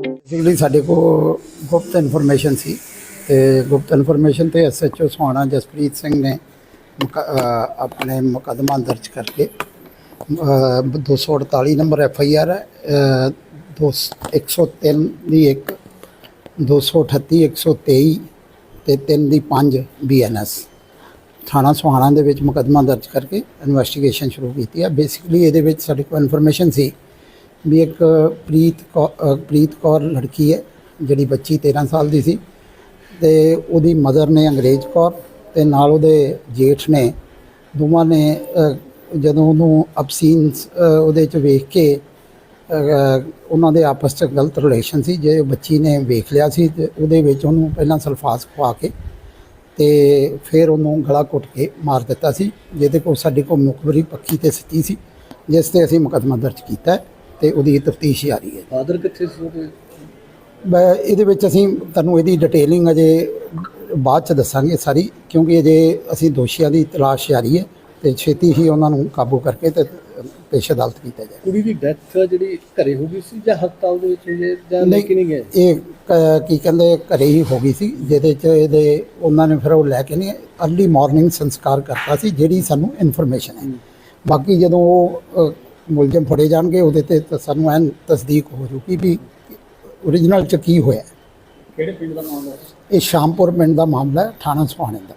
Basically ਸਾਡੇ ਕੋਲ ਗੁਪਤ ਇਨਫੋਰਮੇਸ਼ਨ ਸੀ ਤੇ ਗੁਪਤ ਇਨਫੋਰਮੇਸ਼ਨ ਤੇ ਐਸਐਚਓ ਸੁਹਾਣਾ ਜਸਪ੍ਰੀਤ ਸਿੰਘ ਨੇ ਮੁਕ- ਆਪਣੇ ਮੁਕੱਦਮਾ ਦਰਜ ਕਰਕੇ, ਅਹ 248 ਨੰਬਰ ਐਫ ਆਈ ਆਰ ਹੈ ਅਹ, ਦੋ 103 ਦੀ ਇੱਕ 238 123 ਤੇ 3 ਦੀ 5 ਬੀਐਨਐਸ ਥਾਣਾ ਸੁਹਾਣਾ ਦੇ ਵਿੱਚ ਮੁਕੱਦਮਾ ਦਰਜ ਕਰਕੇ ਇਨਵੈਸਟੀਗੇਸ਼ਨ ਸ਼ੁਰੂ ਕੀਤੀ ਹੈ ਬੇਸਿਕਲੀ ਇਹਦੇ ਵਿੱਚ ਸਾਡੇ ਕੋਲ ਇਨਫੋਰਮੇਸ਼ਨ ਸੀ ਵੀ ਇੱਕ ਪ੍ਰੀਤ ਕੌ- ਪ੍ਰੀਤ ਕੌਰ ਲੜਕੀ ਹੈ, ਜਿਹੜੀ ਬੱਚੀ 13 ਸਾਲ ਦੀ ਸੀ ਤੇ ਉਹਦੀ ਮਦਰ ਨੇ ਅੰਗਰੇਜ਼ ਕੌਰ ਤੇ ਨਾਲ ਉਹਦੇ ਜੇਠ ਨੇ, ਦੋਵਾਂ ਨੇ ਜਦੋਂ ਉਹਨੂੰ ਅਬਸੀਨ ਉਹਦੇ ਚ ਵੇਖ ਕੇ ਉਹਨਾਂ ਦੇ ਆਪਸ ਚ ਗਲਤ ਰਿਲੇਸ਼ਨ ਸੀ। ਜੇ ਬੱਚੀ ਨੇ ਵੇਖ ਲਿਆ ਸੀ ਤੇ ਉਹਦੇ ਵਿੱਚ ਉਹਨੂੰ ਪਹਿਲਾਂ ਸਲਫਾਸ ਖਵਾ ਕੇ ਤੇ ਫਿਰ ਉਹਨੂੰ ਗਲਾ ਘੁੱਟ ਕੇ ਮਾਰ ਦਿੱਤਾ ਸੀ ਜਿਹਦੇ ਕੋਲ ਸਾਡੇ ਕੋਲ ਮੁਖਬਰੀ ਪੱਕੀ ਤੇ ਸੱਚੀ ਸੀ ਜਿਸ ਤੇ ਅਸੀਂ ਮੁਕੱਦਮਾ ਦਰਜ ਕੀਤਾ ਹੈ ਤੇ ਉਹਦੀ ਤਫਤੀਸ਼ ਜਾਰੀ ਹੈ। ਫਾਦਰ ਕਿੱਥੇ ਸੀ ਉਹਦੇ? ਮੈਂ ਇਹਦੇ ਵਿੱਚ ਅਸੀਂ ਤੁਹਾਨੂੰ ਇਹਦੀ ਡਿਟੇਲਿੰਗ ਅਜੇ ਬਾਅਦ ਚ ਦੱਸਾਂਗੇ ਸਾਰੀ ਕਿਉਂਕਿ ਅਜੇ ਅਸੀਂ ਦੋਸ਼ੀਆਂ ਦੀ ਤਲਾਸ਼ ਜਾਰੀ ਹੈ। ਤੇ ਛੇਤੀ ਹੀ ਉਹਨਾਂ ਨੂੰ ਕਾਬੂ ਕਰਕੇ ਤੇ ਪੇਸ਼ ਅਦਾਲਤ ਕੀਤਾ ਜਾਏ ਕੁੜੀ ਦੀ ਡੈਥ ਜਿਹੜੀ ਘਰੇ ਹੋ ਗਈ ਸੀ ਜਾਂ ਹਸਪਤਾਲ ਦੇ ਵਿੱਚ ਹੋਈ ਹੈ ਜਾਂ ਲੈ ਕੇ ਨਹੀਂ ਗਏ? ਇਹ ਕ- ਕੀ ਕਹਿੰਦੇ ਘਰੇ ਹੀ ਹੋ ਗਈ ਸੀ ਜਿਹਦੇ ਚ ਇਹਦੇ ਉਹਨਾਂ ਨੇ ਫਿਰ ਉਹ ਲੈ ਕੇ ਨਹੀਂ ਅਰਲੀ ਮਾਰਨਿੰਗ ਸੰਸਕਾਰ ਕਰਤਾ ਸੀ ਜਿਹੜੀ ਸਾਨੂੰ ਇਨਫੋਰਮੇਸ਼ਨ ਹੈ। ਬਾਕੀ ਜਦੋਂ ਉਹ ਅ, ਮੁਲਜ਼ਮ ਫੜੇ ਜਾਣਗੇ ਉਹਦੇ ਤੇ ਤਾਂ ਸਾਨੂੰ ਐਨ ਤਸਦੀਕ ਹੋ ਜੂਗੀ ਵੀ ਓਰੀਜਨਲ ਚ ਕੀ ਹੋਇਆ। ਕਿਹੜੇ ਪਿੰਡ ਦਾ ਹੈ? ਇਹ ਸ਼ਾਮਪੁਰ ਪਿੰਡ ਦਾ ਮਾਮਲਾ ਹੈ ਥਾਣਾ ਸੁਹਾਣੇ ਦਾ